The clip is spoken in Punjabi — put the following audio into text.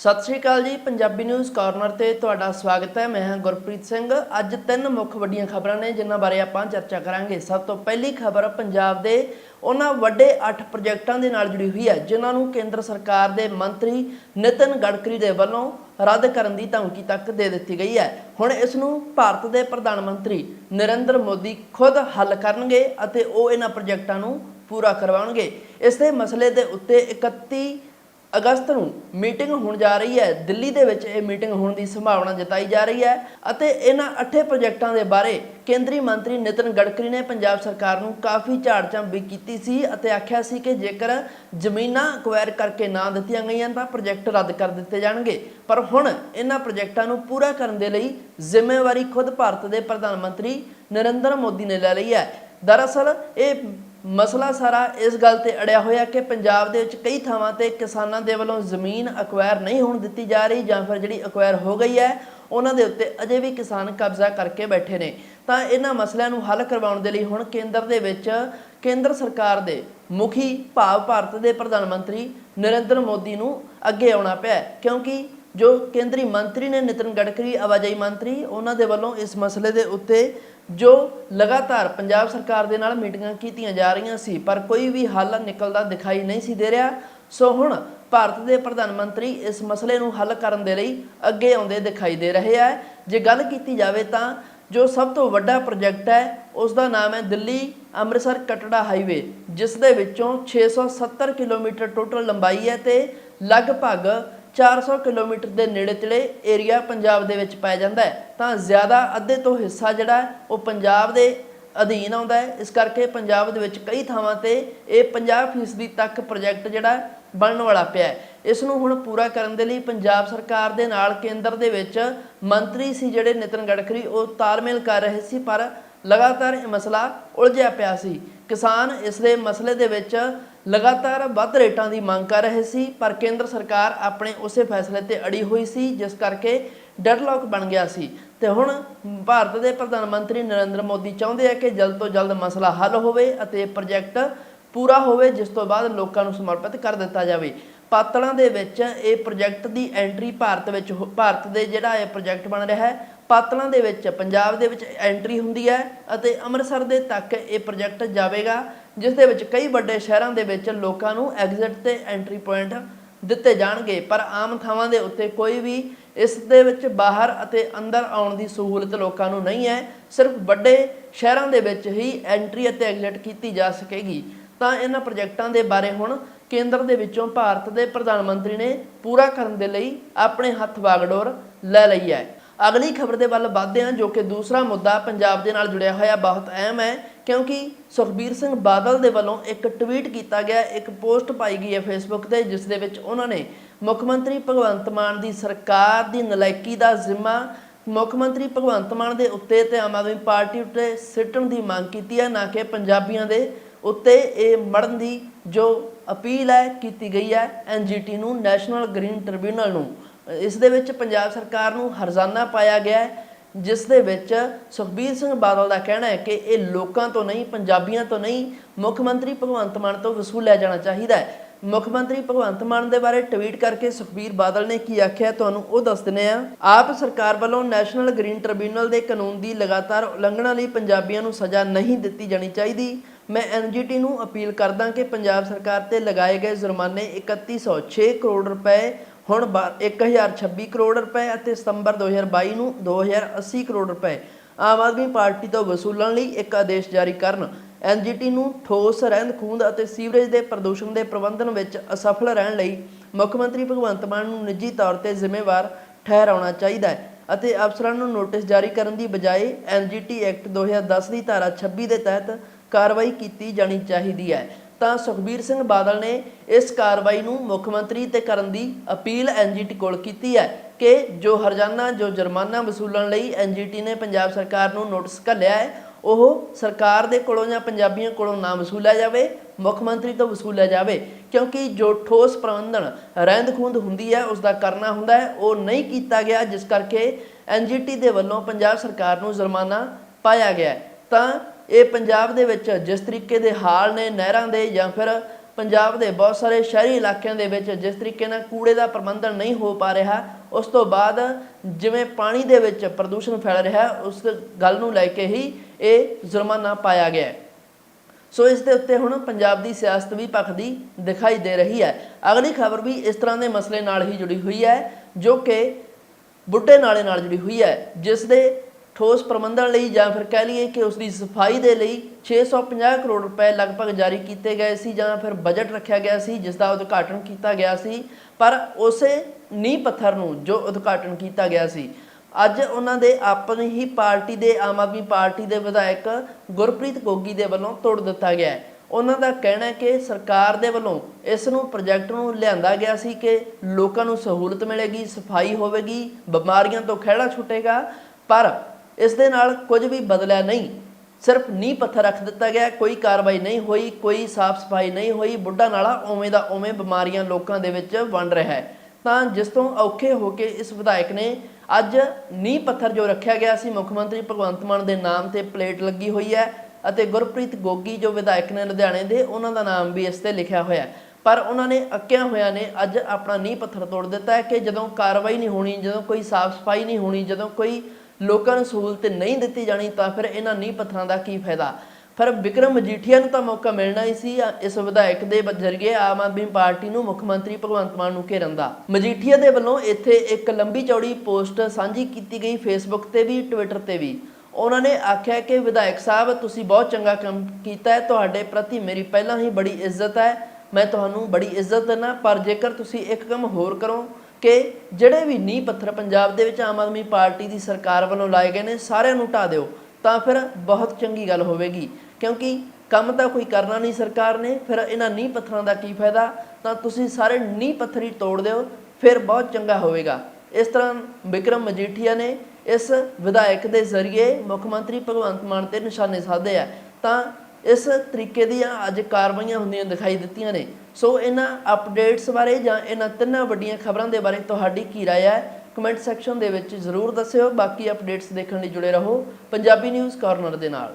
ਸਤਿ ਸ਼੍ਰੀ ਅਕਾਲ ਜੀ, ਪੰਜਾਬੀ ਨਿਊਜ਼ ਕਾਰਨਰ ਤੇ ਤੁਹਾਡਾ ਸਵਾਗਤ ਹੈ। ਮੈਂ ਹਾਂ ਗੁਰਪ੍ਰੀਤ ਸਿੰਘ। ਅੱਜ ਤਿੰਨ ਮੁੱਖ ਵੱਡੀਆਂ ਖਬਰਾਂ ਨੇ, ਜਿਨ੍ਹਾਂ ਬਾਰੇ ਆਪਾਂ ਚਰਚਾ ਕਰਾਂਗੇ। ਸਭ ਤੋਂ ਪਹਿਲੀ ਖਬਰ, ਪੰਜਾਬ ਦੇ ਉਹਨਾਂ ਵੱਡੇ 8 ਪ੍ਰੋਜੈਕਟਾਂ ਦੇ ਨਾਲ ਜੁੜੀ ਹੋਈ ਹੈ, ਜਿਨ੍ਹਾਂ ਨੂੰ ਕੇਂਦਰ ਸਰਕਾਰ ਦੇ ਮੰਤਰੀ ਨਿਤਿਨ ਗਡਕਰੀ ਦੇ ਵੱਲੋਂ ਰੱਦ ਕਰਨ ਦੀ ਧਮਕੀ ਤੱਕ ਦੇ ਦਿੱਤੀ ਗਈ ਹੈ। ਹੁਣ ਇਸ ਨੂੰ ਭਾਰਤ ਦੇ ਪ੍ਰਧਾਨ ਮੰਤਰੀ ਨਰਿੰਦਰ ਮੋਦੀ ਖੁਦ ਹੱਲ ਕਰਨਗੇ ਅਤੇ ਉਹ ਇਹਨਾਂ ਪ੍ਰੋਜੈਕਟਾਂ ਨੂੰ ਪੂਰਾ ਕਰਵਾਉਣਗੇ। ਇਸ ਦੇ ਮਸਲੇ ਦੇ ਉੱਤੇ 31 ਅਗਸਤ ਨੂੰ ਮੀਟਿੰਗ ਹੋਣ ਜਾ ਰਹੀ ਹੈ। ਦਿੱਲੀ ਦੇ ਵਿੱਚ ਇਹ ਮੀਟਿੰਗ ਹੋਣ ਦੀ ਸੰਭਾਵਨਾ ਜਤਾਈ ਜਾ ਰਹੀ ਹੈ ਅਤੇ ਇਹਨਾਂ ਅੱਠੇ ਪ੍ਰੋਜੈਕਟਾਂ ਦੇ ਬਾਰੇ ਕੇਂਦਰੀ ਮੰਤਰੀ ਨਿਤਿਨ ਗਡਕਰੀ ਨੇ ਪੰਜਾਬ ਸਰਕਾਰ ਨੂੰ ਕਾਫੀ ਝਾੜ-ਝੰਬ ਵੀ ਕੀਤੀ ਸੀ ਅਤੇ ਆਖਿਆ ਸੀ ਕਿ ਜੇਕਰ ਜ਼ਮੀਨਾਂ ਅਕਵਾਇਰ ਕਰਕੇ ਨਾ ਦਿੱਤੀਆਂ ਗਈਆਂ ਤਾਂ ਪ੍ਰੋਜੈਕਟ ਰੱਦ ਕਰ ਦਿੱਤੇ ਜਾਣਗੇ। ਪਰ ਹੁਣ ਇਹਨਾਂ ਪ੍ਰੋਜੈਕਟਾਂ ਨੂੰ ਪੂਰਾ ਕਰਨ ਦੇ ਲਈ ਜ਼ਿੰਮੇਵਾਰੀ ਖੁਦ ਭਾਰਤ ਦੇ ਪ੍ਰਧਾਨ ਮੰਤਰੀ ਨਰਿੰਦਰ ਮੋਦੀ ਨੇ ਲੈ ਲਈ ਹੈ। ਦਰਅਸਲ ਇਹ ਮਸਲਾ ਸਾਰਾ ਇਸ ਗੱਲ ਤੇ ਅੜਿਆ ਹੋਇਆ ਕਿ ਪੰਜਾਬ ਦੇ ਵਿੱਚ ਕਈ ਥਾਵਾਂ ਤੇ ਕਿਸਾਨਾਂ ਦੇ ਵੱਲੋਂ ਜ਼ਮੀਨ ਅਕਵਾਇਰ ਨਹੀਂ ਹੋਣ ਦਿੱਤੀ ਜਾ ਰਹੀ ਜਾਂ ਫਿਰ ਜਿਹੜੀ ਅਕਵਾਇਰ ਹੋ ਗਈ ਹੈ, ਉਹਨਾਂ ਦੇ ਉੱਤੇ ਅਜੇ ਵੀ ਕਿਸਾਨ ਕਬਜ਼ਾ ਕਰਕੇ ਬੈਠੇ ਨੇ। ਤਾਂ ਇਹਨਾਂ ਮਸਲਿਆਂ ਨੂੰ ਹੱਲ ਕਰਵਾਉਣ ਦੇ ਲਈ ਹੁਣ ਕੇਂਦਰ ਦੇ ਵਿੱਚ ਕੇਂਦਰ ਸਰਕਾਰ ਦੇ ਮੁਖੀ ਭਾਵ ਭਾਰਤ ਦੇ ਪ੍ਰਧਾਨ ਮੰਤਰੀ ਨਰਿੰਦਰ ਮੋਦੀ ਨੂੰ ਅੱਗੇ ਆਉਣਾ ਪਿਆ ਕਿਉਂਕਿ ਜੋ ਕੇਂਦਰੀ ਮੰਤਰੀ ਨੇ ਨਿਤਿਨ ਗਡਕਰੀ, ਆਵਾਜਾਈ ਮੰਤਰੀ, ਉਹਨਾਂ ਦੇ ਵੱਲੋਂ ਇਸ ਮਸਲੇ ਦੇ ਉੱਤੇ ਜੋ ਲਗਾਤਾਰ ਪੰਜਾਬ ਸਰਕਾਰ ਦੇ ਨਾਲ ਮੀਟਿੰਗਾਂ ਕੀਤੀਆਂ ਜਾ ਰਹੀਆਂ ਸੀ, ਪਰ ਕੋਈ ਵੀ ਹੱਲ ਨਿਕਲਦਾ ਦਿਖਾਈ ਨਹੀਂ ਸੀ ਦੇ ਰਿਹਾ। ਸੋ ਹੁਣ ਭਾਰਤ ਦੇ ਪ੍ਰਧਾਨ ਮੰਤਰੀ ਇਸ ਮਸਲੇ ਨੂੰ ਹੱਲ ਕਰਨ ਦੇ ਲਈ ਅੱਗੇ ਆਉਂਦੇ ਦਿਖਾਈ ਦੇ ਰਹੇ ਆ। ਜੇ ਗੱਲ ਕੀਤੀ ਜਾਵੇ ਤਾਂ ਜੋ ਸਭ ਤੋਂ ਵੱਡਾ ਪ੍ਰੋਜੈਕਟ ਹੈ ਉਸ ਦਾ ਨਾਮ ਹੈ ਦਿੱਲੀ ਅੰਮ੍ਰਿਤਸਰ ਕਟੜਾ ਹਾਈਵੇ, ਜਿਸ ਦੇ ਵਿੱਚੋਂ 670 ਕਿਲੋਮੀਟਰ ਟੋਟਲ ਲੰਬਾਈ ਹੈ ਤੇ ਲਗਭਗ 400 ਕਿਲੋਮੀਟਰ ਦੇ ਨੇੜੇ ਤੇੜੇ ਏਰੀਆ ਪੰਜਾਬ ਦੇ ਵਿੱਚ ਪੈ ਜਾਂਦਾ ਹੈ। ਤਾਂ ਜ਼ਿਆਦਾ ਅੱਧੇ ਤੋਂ ਹਿੱਸਾ ਜਿਹੜਾ ਉਹ ਪੰਜਾਬ ਦੇ ਅਧੀਨ ਆਉਂਦਾ ਹੈ। ਇਸ ਕਰਕੇ ਪੰਜਾਬ ਦੇ ਵਿੱਚ ਕਈ ਥਾਵਾਂ ਤੇ ਇਹ 50% ਤੱਕ ਪ੍ਰੋਜੈਕਟ ਜਿਹੜਾ ਬਣਨ ਵਾਲਾ ਪਿਆ ਹੈ। ਇਸ ਨੂੰ ਹੁਣ ਪੂਰਾ ਕਰਨ ਦੇ ਲਈ ਪੰਜਾਬ ਸਰਕਾਰ ਦੇ ਨਾਲ ਕੇਂਦਰ ਦੇ ਵਿੱਚ ਮੰਤਰੀ ਸੀ ਜਿਹੜੇ ਨਿਤਨ ਗਡਕਰੀ, ਉਹ ਤਾਲਮੇਲ ਕਰ ਰਹੇ ਸੀ, ਪਰ ਲਗਾਤਾਰ ਇਹ ਮਸਲਾ ਉਲਝਿਆ ਪਿਆ ਸੀ। ਕਿਸਾਨ ਇਸ ਦੇ ਮਸਲੇ ਦੇ ਵਿੱਚ ਲਗਾਤਾਰ ਵੱਧ ਰੇਟਾਂ ਦੀ ਮੰਗ ਕਰ ਰਹੇ ਸੀ, ਪਰ ਕੇਂਦਰ ਸਰਕਾਰ ਆਪਣੇ ਉਸੇ ਫੈਸਲੇ ਤੇ ਅੜੀ ਹੋਈ ਸੀ, ਜਿਸ ਕਰਕੇ ਡੈਡਲੌਕ ਬਣ ਗਿਆ ਸੀ। ਤੇ ਹੁਣ ਭਾਰਤ ਦੇ ਪ੍ਰਧਾਨ ਮੰਤਰੀ ਨਰਿੰਦਰ ਮੋਦੀ ਚਾਹੁੰਦੇ ਆ ਕਿ ਜਲਦ ਤੋਂ ਜਲਦ ਮਸਲਾ ਹੱਲ ਹੋਵੇ ਅਤੇ ਪ੍ਰੋਜੈਕਟ ਪੂਰਾ ਹੋਵੇ, ਜਿਸ ਤੋਂ ਬਾਅਦ ਲੋਕਾਂ ਨੂੰ ਸਮਰਪਿਤ ਕਰ ਦਿੱਤਾ ਜਾਵੇ। ਪਾਤਲਾਂ ਦੇ ਵਿੱਚ ਇਹ ਪ੍ਰੋਜੈਕਟ ਦੀ ਐਂਟਰੀ ਭਾਰਤ ਵਿੱਚ ਹੋ- ਭਾਰਤ ਦੇ ਜਿਹੜਾ ਇਹ ਪ੍ਰੋਜੈਕਟ ਬਣ ਰਿਹਾ ਹੈ ਪਾਤਲਾਂ ਦੇ ਵਿੱਚ, ਪੰਜਾਬ ਦੇ ਵਿੱਚ ਐਂਟਰੀ ਹੁੰਦੀ ਹੈ ਅਤੇ ਅੰਮ੍ਰਿਤਸਰ ਦੇ ਤੱਕ ਇਹ ਪ੍ਰੋਜੈਕਟ ਜਾਵੇਗਾ। ਜਿਸ ਦੇ ਵਿੱਚ ਕਈ ਵੱਡੇ ਸ਼ਹਿਰਾਂ ਦੇ ਵਿੱਚ ਲੋਕਾਂ ਨੂੰ ਐਗਜ਼ਿਟ ਤੇ ਐਂਟਰੀ ਪੁਆਇੰਟ ਦਿੱਤੇ ਜਾਣਗੇ। ਪਰ ਆਮ ਥਾਵਾਂ ਦੇ ਉੱਤੇ ਕੋਈ ਵੀ ਇਸ ਦੇ ਵਿੱਚ ਬਾਹਰ ਅਤੇ ਅੰਦਰ ਆਉਣ ਦੀ ਸਹੂਲਤ ਲੋਕਾਂ ਨੂੰ ਨਹੀਂ ਹੈ। ਸਿਰਫ ਵੱਡੇ ਸ਼ਹਿਰਾਂ ਦੇ ਵਿੱਚ ਹੀ ਐਂਟਰੀ ਅਤੇ ਐਗਜ਼ਿਟ ਕੀਤੀ ਜਾ ਸਕੇਗੀ। ਤਾਂ ਇਹਨਾਂ ਪ੍ਰੋਜੈਕਟਾਂ ਦੇ ਬਾਰੇ ਹੁਣ ਕੇਂਦਰ ਦੇ ਵਿੱਚੋਂ ਭਾਰਤ ਦੇ ਪ੍ਰਧਾਨ ਮੰਤਰੀ ਨੇ ਪੂਰਾ ਕਰਨ ਦੇ ਲਈ ਆਪਣੇ ਹੱਥ ਵਾਗਡੋਰ ਲੈ ਲਈ ਹੈ। ਅਗਲੀ ਖਬਰ ਦੇ ਵੱਲ ਵਧਦੇ ਹਾਂ, ਜੋ ਕਿ ਦੂਸਰਾ ਮੁੱਦਾ ਪੰਜਾਬ ਦੇ ਨਾਲ ਜੁੜਿਆ ਹੋਇਆ ਬਹੁਤ ਅਹਿਮ ਹੈ। ਕਿਉਂਕਿ ਸੁਖਬੀਰ ਸਿੰਘ ਬਾਦਲ ਦੇ ਵੱਲੋਂ ਇੱਕ ਟਵੀਟ ਕੀਤਾ ਗਿਆ, ਇੱਕ ਪੋਸਟ ਪਾਈ ਗਈ ਹੈ ਫੇਸਬੁੱਕ ਤੇ, ਜਿਸ ਦੇ ਵਿੱਚ ਉਹਨਾਂ ਨੇ ਮੁੱਖ ਮੰਤਰੀ ਭਗਵੰਤ ਮਾਨ ਦੀ ਸਰਕਾਰ ਦੀ ਨਲਾਇਕੀ ਦਾ ਜ਼ਿੰਮਾ, ਮੁੱਖ ਮੰਤਰੀ ਭਗਵੰਤ ਮਾਨ ਦੇ ਉੱਤੇ ਤੇ ਆਮ ਆਦਮੀ ਪਾਰਟੀ ਉੱਤੇ ਸਿੱਟਣ ਦੀ ਮੰਗ ਕੀਤੀ ਹੈ, ਨਾ ਕਿ ਪੰਜਾਬੀਆਂ ਦੇ ਉੱਤੇ ਇਹ ਮੜਨ ਦੀ ਜੋ ਅਪੀਲ ਹੈ, ਕੀਤੀ ਗਈ ਹੈ ਐਨਜੀਟੀ ਨੂੰ, ਨੈਸ਼ਨਲ ਗ੍ਰੀਨ ਟ੍ਰਿਬਿਊਨਲ ਨੂੰ। ਇਸ ਦੇ ਵਿੱਚ ਪੰਜਾਬ ਸਰਕਾਰ ਨੂੰ ਹਰਜ਼ਾਨਾ ਪਾਇਆ ਗਿਆ ਹੈ। ਜਿਸ ਦੇ ਵਿੱਚ ਸੁਖਬੀਰ ਸਿੰਘ ਬਾਦਲ ਦਾ ਕਹਿਣਾ ਹੈ ਕਿ ਇਹ ਲੋਕਾਂ ਤੋਂ ਨਹੀਂ, ਪੰਜਾਬੀਆਂ ਤੋਂ ਨਹੀਂ, ਮੁੱਖ ਮੰਤਰੀ ਭਗਵੰਤ ਮਾਨ ਤੋਂ ਵਸੂਲਿਆ ਜਾਣਾ ਚਾਹੀਦਾ ਹੈ। ਮੁੱਖ ਮੰਤਰੀ ਭਗਵੰਤ ਮਾਨ ਦੇ ਬਾਰੇ ਟਵੀਟ ਕਰਕੇ ਸੁਖਬੀਰ ਬਾਦਲ ਨੇ ਕੀ ਆਖਿਆ ਤੁਹਾਨੂੰ ਉਹ ਦੱਸ ਦਿੰਦੇ ਆ ਆਪ ਸਰਕਾਰ ਵੱਲੋਂ ਨੈਸ਼ਨਲ ਗ੍ਰੀਨ ਟ੍ਰਿਬਿਊਨਲ ਦੇ ਕਾਨੂੰਨ ਦੀ ਲਗਾਤਾਰ ਉਲੰਘਣਾ ਲਈ ਪੰਜਾਬੀਆਂ ਨੂੰ ਸਜ਼ਾ ਨਹੀਂ ਦਿੱਤੀ ਜਾਣੀ ਚਾਹੀਦੀ। ਮੈਂ ਐਨਜੀਟੀ ਨੂੰ ਅਪੀਲ ਕਰਦਾ ਕਿ ਪੰਜਾਬ ਸਰਕਾਰ ਤੇ ਲਗਾਏ ਗਏ ਜੁਰਮਾਨੇ 3106 ਕਰੋੜ ਰੁਪਏ ਹੁਣ 1026 ਕਰੋੜ ਰੁਪਏ ਅਤੇ ਸਤੰਬਰ 2022 ਨੂੰ 2080 ਕਰੋੜ ਰੁਪਏ। ਆਮ ਆਦਮੀ ਪਾਰਟੀ ਤੋਂ ਵਸੂਲਣ ਲਈ ਇੱਕ ਆਦੇਸ਼ ਜਾਰੀ ਕਰਨ। ਐਨਜੀਟੀ ਨੂੰ ਠੋਸ ਰਹਿੰਦ ਖੂੰਦ ਅਤੇ ਸੀਵਰੇਜ ਦੇ ਪ੍ਰਦੂਸ਼ਣ ਦੇ ਪ੍ਰਬੰਧਨ ਵਿੱਚ ਅਸਫਲ ਰਹਿਣ ਲਈ ਮੁੱਖ ਮੰਤਰੀ ਭਗਵੰਤ ਮਾਨ ਨੂੰ ਨਿੱਜੀ ਤੌਰ ਤੇ ਜ਼ਿੰਮੇਵਾਰ ਠਹਿਰਾਉਣਾ ਚਾਹੀਦਾ ਹੈ ਅਤੇ ਅਫਸਰਾਂ ਨੂੰ ਨੋਟਿਸ ਜਾਰੀ ਕਰਨ ਦੀ ਬਜਾਏ ਐਨਜੀਟੀ ਐਕਟ 2010 ਦੀ ਧਾਰਾ 26 ਦੇ ਤਹਿਤ ਕਾਰਵਾਈ ਕੀਤੀ ਜਾਣੀ ਚਾਹੀਦੀ ਹੈ। ਤਾਂ ਸੁਖਬੀਰ ਸਿੰਘ ਬਾਦਲ ਨੇ ਇਸ ਕਾਰਵਾਈ ਨੂੰ ਮੁੱਖ ਮੰਤਰੀ ਤੇ ਕਰਨ ਦੀ ਅਪੀਲ ਐਨਜੀਟੀ ਕੋਲ ਕੀਤੀ ਹੈ ਕਿ ਜੋ ਹਰਜਾਨਾ, ਜੋ ਜੁਰਮਾਨਾ ਵਸੂਲਣ ਲਈ ਐਨਜੀਟੀ ਨੇ ਪੰਜਾਬ ਸਰਕਾਰ ਨੂੰ ਨੋਟਿਸ ਘੱਲਿਆ ਹੈ, ਉਹ ਸਰਕਾਰ ਦੇ ਕੋਲੋਂ ਜਾਂ ਪੰਜਾਬੀਆਂ ਕੋਲੋਂ ਨਾ ਵਸੂਲਿਆ ਜਾਵੇ, ਮੁੱਖ ਮੰਤਰੀ ਤੋਂ ਵਸੂਲਿਆ ਜਾਵੇ, ਕਿਉਂਕਿ ਜੋ ਠੋਸ ਪ੍ਰਬੰਧਨ ਰਹਿੰਦ ਖੂੰਦ ਹੁੰਦੀ ਹੈ ਉਸ ਦਾ ਕਰਨਾ ਹੁੰਦਾ ਹੈ, ਉਹ ਨਹੀਂ ਕੀਤਾ ਗਿਆ, ਜਿਸ ਕਰਕੇ ਐਨਜੀਟੀ ਦੇ ਵੱਲੋਂ ਪੰਜਾਬ ਸਰਕਾਰ ਨੂੰ ਜੁਰਮਾਨਾ ਪਾਇਆ ਗਿਆ ਤਾਂ ਇਹ ਪੰਜਾਬ ਦੇ ਵਿੱਚ ਜਿਸ ਤਰੀਕੇ ਦੇ ਹਾਲ ਨੇ ਨਹਿਰਾਂ ਦੇ ਜਾਂ ਫਿਰ ਪੰਜਾਬ ਦੇ ਬਹੁਤ ਸਾਰੇ ਸ਼ਹਿਰੀ ਇਲਾਕਿਆਂ ਦੇ ਵਿੱਚ ਜਿਸ ਤਰੀਕੇ ਨਾਲ ਕੂੜੇ ਦਾ ਪ੍ਰਬੰਧਨ ਨਹੀਂ ਹੋ ਪਾ ਰਿਹਾ, ਉਸ ਤੋਂ ਬਾਅਦ ਜਿਵੇਂ ਪਾਣੀ ਦੇ ਵਿੱਚ ਪ੍ਰਦੂਸ਼ਣ ਫੈਲ ਰਿਹਾ, ਉਸ ਗੱਲ ਨੂੰ ਲੈ ਕੇ ਹੀ ਇਹ ਜੁਰਮਾਨਾ ਪਾਇਆ ਗਿਆ ਸੋ ਇਸ ਦੇ ਉੱਤੇ ਹੁਣ ਪੰਜਾਬ ਦੀ ਸਿਆਸਤ ਵੀ ਭਖਦੀ ਦਿਖਾਈ ਦੇ ਰਹੀ ਹੈ। ਅਗਲੀ ਖਬਰ ਵੀ ਇਸ ਤਰ੍ਹਾਂ ਦੇ ਮਸਲੇ ਨਾਲ ਹੀ ਜੁੜੀ ਹੋਈ ਹੈ, ਜੋ ਕਿ ਬੁੱਢੇ ਨਾਲੇ ਨਾਲ ਜੁੜੀ ਹੋਈ ਹੈ, ਜਿਸ ਦੇ ਠੋਸ ਪ੍ਰਬੰਧਨ ਲਈ ਜਾਂ ਫਿਰ ਕਹਿ ਲਈਏ ਕਿ ਉਸ ਦੀ ਸਫ਼ਾਈ ਦੇ ਲਈ 650 ਕਰੋੜ ਰੁਪਏ ਲਗਭਗ ਜਾਰੀ ਕੀਤੇ ਗਏ ਸੀ ਜਾਂ ਫਿਰ ਬਜਟ ਰੱਖਿਆ ਗਿਆ ਸੀ ਜਿਸ ਦਾ ਉਦਘਾਟਨ ਕੀਤਾ ਗਿਆ ਸੀ। ਪਰ ਉਸੇ ਨੀਂਹ ਪੱਥਰ ਨੂੰ ਜੋ ਉਦਘਾਟਨ ਕੀਤਾ ਗਿਆ ਸੀ, ਅੱਜ ਉਹਨਾਂ ਦੇ ਆਪਣੀ ਹੀ ਪਾਰਟੀ ਦੇ, ਆਮ ਆਦਮੀ ਪਾਰਟੀ ਦੇ ਵਿਧਾਇਕ ਗੁਰਪ੍ਰੀਤ ਗੋਗੀ ਦੇ ਵੱਲੋਂ ਤੋੜ ਦਿੱਤਾ ਗਿਆ ਹੈ। ਉਹਨਾਂ ਦਾ ਕਹਿਣਾ ਹੈ ਕਿ ਸਰਕਾਰ ਦੇ ਵੱਲੋਂ ਇਸ ਨੂੰ ਪ੍ਰੋਜੈਕਟ ਨੂੰ ਲਿਆਂਦਾ ਗਿਆ ਸੀ ਕਿ ਲੋਕਾਂ ਨੂੰ ਸਹੂਲਤ ਮਿਲੇਗੀ, ਸਫ਼ਾਈ ਹੋਵੇਗੀ, ਬਿਮਾਰੀਆਂ ਤੋਂ ਖਹਿੜਾ ਛੁੱਟੇਗਾ। ਪਰ ਇਸ ਦੇ ਨਾਲ ਕੁਝ ਵੀ ਬਦਲਿਆ ਨਹੀਂ। ਸਿਰਫ ਨੀਂਹ ਪੱਥਰ ਰੱਖ ਦਿੱਤਾ ਗਿਆ, ਕੋਈ ਕਾਰਵਾਈ ਨਹੀਂ ਹੋਈ, ਕੋਈ ਸਾਫ਼ ਸਫ਼ਾਈ ਨਹੀਂ ਹੋਈ, ਬੁੱਢਾ ਨਾਲਾ ਉਵੇਂ ਦਾ ਉਵੇਂ ਬਿਮਾਰੀਆਂ ਲੋਕਾਂ ਦੇ ਵਿੱਚ ਵੰਡ ਰਿਹਾ ਹੈ। ਤਾਂ ਜਿਸ ਤੋਂ ਔਖੇ ਹੋ ਕੇ ਇਸ ਵਿਧਾਇਕ ਨੇ ਅੱਜ ਨੀਂਹ ਪੱਥਰ ਜੋ ਰੱਖਿਆ ਗਿਆ ਸੀ, ਮੁੱਖ ਮੰਤਰੀ ਭਗਵੰਤ ਮਾਨ ਦੇ ਨਾਮ ਤੇ ਪਲੇਟ ਲੱਗੀ ਹੋਈ ਹੈ ਅਤੇ ਗੁਰਪ੍ਰੀਤ ਗੋਗੀ ਜੋ ਵਿਧਾਇਕ ਨੇ ਲੁਧਿਆਣੇ ਦੇ, ਉਹਨਾਂ ਦਾ ਨਾਮ ਵੀ ਇਸ ਤੇ ਲਿਖਿਆ ਹੋਇਆ ਹੈ। ਪਰ ਉਹਨਾਂ ਨੇ ਅੱਕਿਆ ਹੋਇਆ ਨੇ, ਅੱਜ ਆਪਣਾ ਨੀਂਹ ਪੱਥਰ ਤੋੜ ਦਿੱਤਾ ਹੈ ਕਿ ਜਦੋਂ ਕਾਰਵਾਈ ਨਹੀਂ ਹੋਣੀ, ਜਦੋਂ ਕੋਈ ਸਾਫ਼ ਸਫ਼ਾਈ ਨਹੀਂ ਹੋਣੀ, ਜਦੋਂ ਕੋਈ ਲੋਕਾਂ ਨੂੰ ਸਹੂਲਤ ਨਹੀਂ ਦਿੱਤੀ ਜਾਣੀ ਤਾਂ ਫਿਰ ਇਹਨਾਂ ਨੀਂਹ ਪੱਥਰਾਂ ਦਾ ਕੀ ਫਾਇਦਾ? ਪਰ ਵਿਕਰਮ ਮਜੀਠੀਆ ਨੂੰ ਤਾਂ ਮੌਕਾ ਮਿਲਣਾ ਹੀ ਸੀ ਇਸ ਵਿਧਾਇਕ ਦੇ ਜ਼ਰੀਏ ਆਮ ਆਦਮੀ ਪਾਰਟੀ ਨੂੰ ਮੁੱਖ ਮੰਤਰੀ ਭਗਵੰਤ ਮਾਨ ਨੂੰ ਘੇਰਨ ਦਾ। ਮਜੀਠੀਆ ਦੇ ਵੱਲੋਂ ਇੱਥੇ ਇੱਕ ਲੰਬੀ ਚੌੜੀ ਪੋਸਟ ਸਾਂਝੀ ਕੀਤੀ ਗਈ ਫੇਸਬੁੱਕ ਤੇ ਵੀ ਟਵਿੱਟਰ ਤੇ ਵੀ। ਉਹਨਾਂ ਨੇ ਆਖਿਆ ਕਿ, ਵਿਧਾਇਕ ਸਾਹਿਬ, ਤੁਸੀਂ ਬਹੁਤ ਚੰਗਾ ਕੰਮ ਕੀਤਾ ਹੈ, ਤੁਹਾਡੇ ਪ੍ਰਤੀ ਮੇਰੀ ਪਹਿਲਾਂ ਹੀ ਬੜੀ ਇੱਜ਼ਤ ਹੈ। ਮੈਂ ਤੁਹਾਨੂੰ ਬੜੀ ਇੱਜ਼ਤ ਦਿੰਦਾ, ਪਰ ਜੇਕਰ ਤੁਸੀਂ ਇੱਕ ਕੰਮ ਹੋਰ ਕਰੋ ਕਿ ਜਿਹੜੇ ਵੀ ਨੀਂਹ ਪੱਥਰ ਪੰਜਾਬ ਦੇ ਵਿੱਚ ਆਮ ਆਦਮੀ ਪਾਰਟੀ ਦੀ ਸਰਕਾਰ ਵੱਲੋਂ ਲਾਏ ਗਏ ਨੇ, ਸਾਰਿਆਂ ਨੂੰ ਢਾ ਦਿਓ, ਤਾਂ ਫਿਰ ਬਹੁਤ ਚੰਗੀ ਗੱਲ ਹੋਵੇਗੀ। ਕਿਉਂਕਿ ਕੰਮ ਤਾਂ ਕੋਈ ਕਰਨਾ ਨਹੀਂ ਸਰਕਾਰ ਨੇ, ਫਿਰ ਇਹਨਾਂ ਨੀਂਹ ਪੱਥਰਾਂ ਦਾ ਕੀ ਫਾਇਦਾ? ਤਾਂ ਤੁਸੀਂ ਸਾਰੇ ਨੀਂਹ ਪੱਥਰ ਹੀ ਤੋੜ ਦਿਓ, ਫਿਰ ਬਹੁਤ ਚੰਗਾ ਹੋਵੇਗਾ। ਇਸ ਤਰ੍ਹਾਂ ਵਿਕਰਮ ਮਜੀਠੀਆ ਨੇ ਇਸ ਵਿਧਾਇਕ ਦੇ ਜ਼ਰੀਏ ਮੁੱਖ ਮੰਤਰੀ ਭਗਵੰਤ ਮਾਨ ਤੇ ਨਿਸ਼ਾਨੇ ਸਾਧੇ ਆ। ਤਾਂ ਇਸ ਤਰੀਕੇ ਦੀਆਂ ਅੱਜ ਕਾਰਵਾਈਆਂ ਹੁੰਦੀਆਂ ਦਿਖਾਈ ਦਿੱਤੀਆਂ ਨੇ। ਸੋ ਇਹਨਾਂ ਅਪਡੇਟਸ ਬਾਰੇ ਜਾਂ ਇਹਨਾਂ ਤਿੰਨਾਂ ਵੱਡੀਆਂ ਖਬਰਾਂ ਦੇ ਬਾਰੇ ਤੁਹਾਡੀ ਕੀ ਰਾਏ ਹੈ, ਕਮੈਂਟ ਸੈਕਸ਼ਨ ਦੇ ਵਿੱਚ ਜ਼ਰੂਰ ਦੱਸਿਓ। ਬਾਕੀ ਅਪਡੇਟਸ ਦੇਖਣ ਲਈ ਜੁੜੇ ਰਹੋ। ਪੰਜਾਬੀ ਨਿਊਜ਼ ਕਾਰਨਰ ਦੇ ਨਾਲ।